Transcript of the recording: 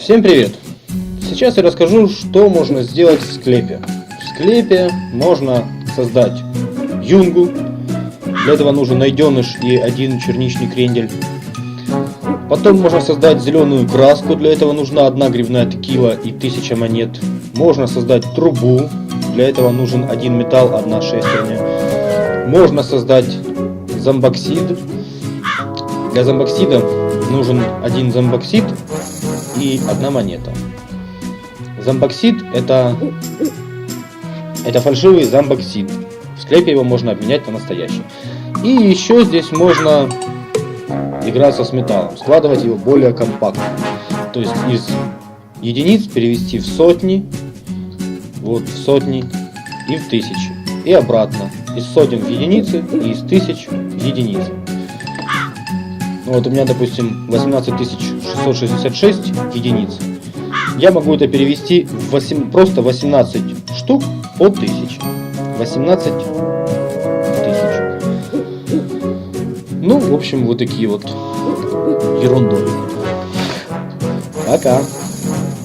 Всем привет! Сейчас я расскажу, что можно сделать в склепе. В склепе можно создать юнгу. Для этого нужен найденыш и один черничный крендель. Потом можно создать зеленую краску. Для этого нужна одна гривная текила и тысяча монет. Можно создать трубу. Для этого нужен один металл, одна шестерня. Можно создать зомбоксид. Для зомбоксида нужен один зомбоксид и одна монета. Зомбоксид это, это фальшивый зомбоксид. В склепе его можно обменять на настоящий. И еще здесь можно играться с металлом, складывать его более компактно. То есть из единиц перевести в сотни, вот в сотни и в тысячи. И обратно. Из сотен в единицы и из тысяч в единицы. Ну, вот у меня, допустим, 18666 единиц. Я могу это перевести в 8, просто 18 штук по 1000. 18 тысяч. Ну, в общем, вот такие вот ерундой. Пока.